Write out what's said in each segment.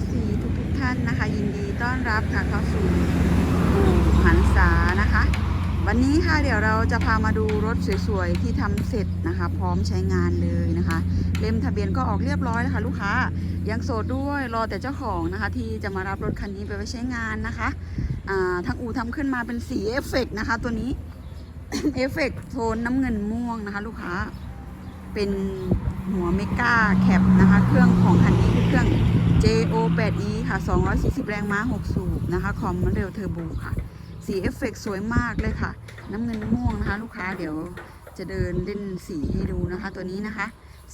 FC ทุกทุกๆท่านนะคะ ยินดีต้อนรับค่ะเข้าสู่อู่หันษานะคะ วันนี้ค่ะเดี๋ยวเราจะพามาดูรถสวยๆที่ทำเสร็จนะคะ พร้อมใช้งานเลยนะคะ เล่มทะเบียนก็ออกเรียบร้อยแล้วค่ะลูกค้ายังโสดด้วยรอแต่เจ้าของนะคะ ที่จะมารับรถคันนี้ไปไว้ใช้งานนะคะอ่าทางอู่ทำขึ้นมาเป็นสีเอฟเฟกต์นะคะ ตัวนี้เอฟเฟกต์โทนน้ำเงินม่วงนะคะ ลูกค้าเป็นหัวเมกาแคปนะคะ เครื่องของคันนี้คือเครื่อง JO8E ค่ะ 240 แรงม้า 6 สูบนะคะ คอมมันเร็วเทอร์โบค่ะ สีเอฟเฟกต์สวยมากเลยค่ะ น้ำเงินม่วงนะคะ ลูกค้าเดี๋ยวจะเดินเล่นสีให้ดูนะคะ ตัวนี้นะคะ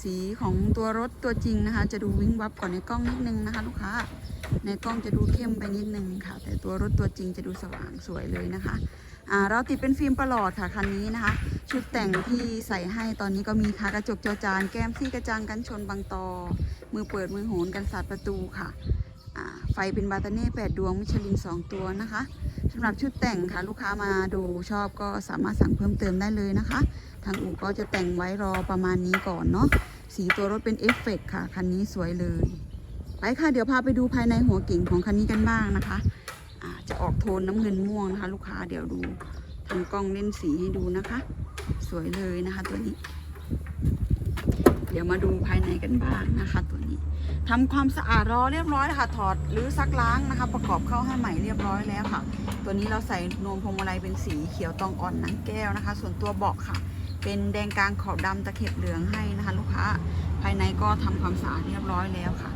สีของตัวรถตัวจริงนะคะ จะดูวิ้งวับกว่าในกล้องนิดนึงนะคะ ลูกค้า ในกล้องจะดูเข้มไปนิดนึงค่ะ แต่ตัวรถตัวจริงจะดูสว่างสวยเลยนะคะ เราติดเป็นฟิล์มประหลอดค่ะคันนี้นะคะ ชุดแต่งที่ใส่ให้ตอนนี้ก็มีค่ะกระจกจอจานแก้มซี่กระจังกันชนบางตอ มือเปิดมือโหนกันสาดประตูค่ะไฟเป็นบาตาเน่แปดดวงมิชลิน 2 ตัวนะคะสำหรับชุดแต่งค่ะลูกค้ามาดูชอบก็สามารถสั่งเพิ่มเติมได้เลยนะคะ ทางอู่ก็จะแต่งไว้รอประมาณนี้ก่อนเนาะสีตัวรถเป็นเอฟเฟกค่ะคันนี้สวยเลย ไปค่ะเดี๋ยวพาไปดูภายในหัวกิ่งของคันนี้กันบ้างนะคะ จะออกโทนน้ำเงินม่วงนะคะ ลูกค้าเดี๋ยวดูทางกล้องเล่นสีให้ดูนะคะ สวยเลยนะคะตัวนี้ เดี๋ยวมาดูภายในกันบ้างนะคะ ตัวนี้ทำความสะอาดรอเรียบร้อยค่ะ ถอดหรือซักล้างนะคะ ประกอบเข้าให้ใหม่เรียบร้อยแล้วค่ะ ตัวนี้เราใส่นวมพวงมาลัยเป็นสีเขียวตองอ่อนนังแก้วนะคะ ส่วนตัวเบาะค่ะ เป็นแดงกลางขอบดำตะเข็บเหลืองให้นะคะ ลูกค้าภายในก็ทำความสะอาดเรียบร้อยแล้วค่ะ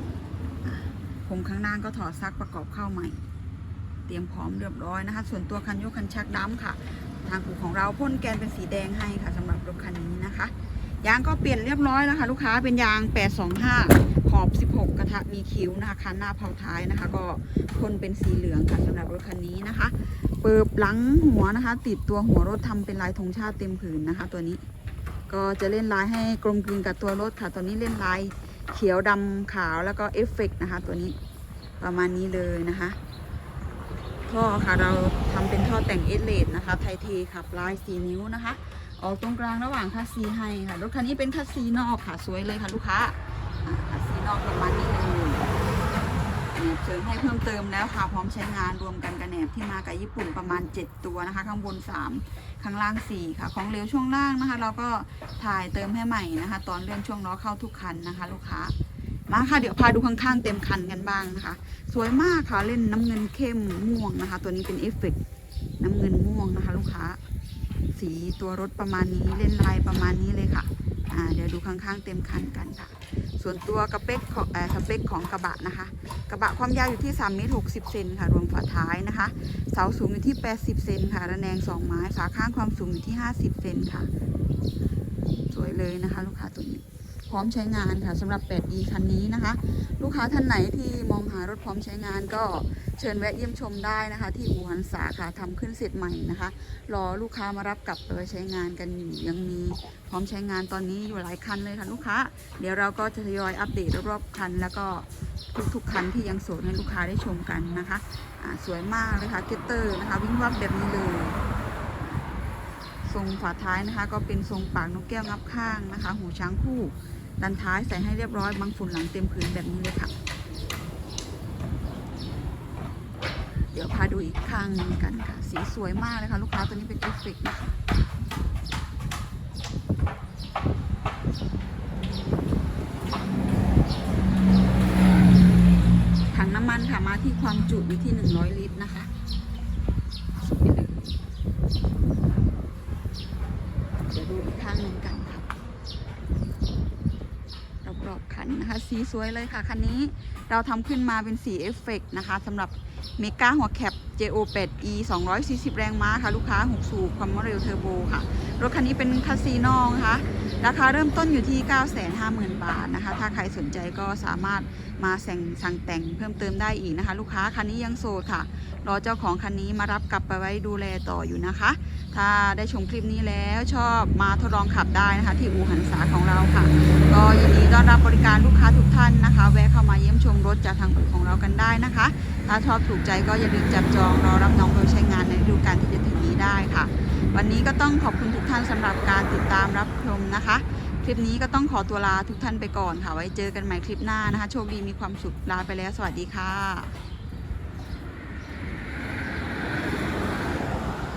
ผมข้างล่างก็ถอดซักประกอบเข้าใหม่ เตรียมพร้อมเรียบร้อยนะคะ ส่วนตัวคันโยกคันชักดำค่ะ ทางอู่ของเราพ่นแกนเป็นสีแดงให้ค่ะสำหรับรถคันนี้นะคะ ยางก็เปลี่ยนเรียบร้อยแล้วค่ะ ลูกค้าเป็นยาง 825 ขอบ 16 กระทะมีคิ้วนะคะคันหน้าเผาท้ายนะคะ ก็พ่นเป็นสีเหลืองค่ะสำหรับรถคันนี้นะคะ เปิบหลังหัวนะคะ ติดตัวหัวรถทำเป็นลายธงชาติเต็มผืนนะคะ ตัวนี้ก็จะเล่นลายให้กลมกลืนกับตัวรถค่ะ ตัวนี้เล่นลายเขียวดำขาวแล้วก็เอฟเฟกต์นะคะ ตัวนี้ประมาณนี้เลยนะคะ ท่อค่ะ เราทำเป็นท่อแต่งเอสเลดนะคะ ไทเทขับลายสีนิ้วนะคะ ออกตรงกลางระหว่างคัสซีให้ค่ะ รถคันนี้เป็นคัสซีนอกค่ะ สวยเลยค่ะลูกค้าอ่าคัสซีนอกประมาณนี้เลยแหนบเสริมให้เพิ่มเติมแล้วค่ะ พร้อมใช้งานรวมกันกับแหนบที่มากับญี่ปุ่นประมาณ 7 ตัวนะคะ ข้างบน 3 ข้างล่าง 4 ค่ะ ของเหลวช่วงล่างนะคะ เราก็ถ่ายเติมให้ใหม่นะคะ ตอนเลื่อนช่วงล้อเข้าทุกคันนะคะ ลูกค้า มาค่ะเดี๋ยวพาดูข้างๆเต็มคันกันบ้างนะคะ สวยมากค่ะเล่นน้ำเงินเข้มม่วงนะคะ ตัวนี้เป็นเอฟเฟกต์น้ำเงินม่วงนะคะ ลูกค้า สีตัวรถประมาณนี้เล่นลายประมาณนี้เลยค่ะอ่าเดี๋ยวดูข้างๆเต็มคันกันค่ะ ส่วนตัวกระเป๊กของเออสเปคของกระบะนะคะ กระบะความยาวอยู่ที่3เมตร60เซนค่ะ รวมฝาท้ายนะคะ เสาสูงอยู่ที่ 80เซนค่ะ ระแนง 2 ไม้ ฝาข้างความสูงอยู่ที่ 50เซนค่ะ สวยเลยนะคะ ลูกค้าตัวนี้ พร้อมใช้งานค่ะสำหรับ 8e คันนี้นะคะ ลูกค้าท่านไหนที่มองหารถพร้อมใช้งานก็เชิญแวะเยี่ยมชมได้นะคะ ที่อู่หันษาค่ะทำขึ้นเสร็จใหม่นะคะ รอลูกค้ามารับกลับไปใช้งานกันอยู่ยังมีพร้อมใช้งานตอนนี้อยู่หลายคันเลยค่ะลูกค้า เดี๋ยวเราก็จะทยอยอัปเดตรอบๆคัน แล้วก็ทุกๆคันที่ยังโสดให้ลูกค้าได้ชมกันนะคะสวยมากเลยค่ะเกตเตอร์นะคะวิ่งวับแบบนี้เลยทรงฝาท้ายนะคะ ก็เป็นทรงปากนกแก้วงับข้างนะคะ หูช้างคู่ ดันท้ายใส่ให้เรียบร้อยบังฝุ่นหลังเต็มพื้นแบบนี้เลยค่ะ เดี๋ยวพาดูอีกข้างหนึงกันค่ะ สีสวยมากเลยค่ะ ลูกค้าตัวนี้เป็นเอฟเฟกต์นะคะถังน้ำมันค่ะมาที่ความจุอยู่ที่ 100 ลิตรนะคะเดี๋ยวดูอีกข้างหนึ่งกันค่ะ รอบคันนะคะ สีสวยเลยค่ะ คันนี้เราทำขึ้นมาเป็นสีเอฟเฟกต์นะคะสำหรับเมกาหัวแคป JO8E 240 แรงม้าค่ะ ลูกค้า 6 สูบความเร็วเทอร์โบค่ะ รถคันนี้เป็นคัสซีนองนะคะราคาเริ่มต้นอยู่ที่ 950,000 บาทนะคะ ถ้าใครสนใจก็สามารถมาสั่งสั่งแต่งเพิ่มเติมได้อีกนะคะ ลูกค้าคันนี้ยังโสดค่ะ รอเจ้าของคันนี้มารับกลับไปไว้ดูแลต่ออยู่นะคะ ถ้าได้ชมคลิปนี้แล้วชอบมาทดลองขับได้นะคะ ที่อู่หันษาของเราค่ะ ก็ยินดีต้อนรับบริการลูกค้าทุกท่านนะคะ แวะเข้ามาเยี่ยมชมรถจากทางอู่ของเรากันได้นะคะ ถ้าชอบถูกใจก็อย่าลืมจับจองรอรับน้องโดยใช้งานในฤดูกาลที่จะถึงนี้ได้ค่ะ วันนี้ก็ต้องขอบคุณทุกท่านสำหรับการติดตามรับชมนะคะ คลิปนี้ก็ต้องขอตัวลาทุกท่านไปก่อนค่ะ ไว้เจอกันใหม่คลิปหน้านะคะ โชคดีมีความสุขลาไปแล้ว สวัสดีค่ะ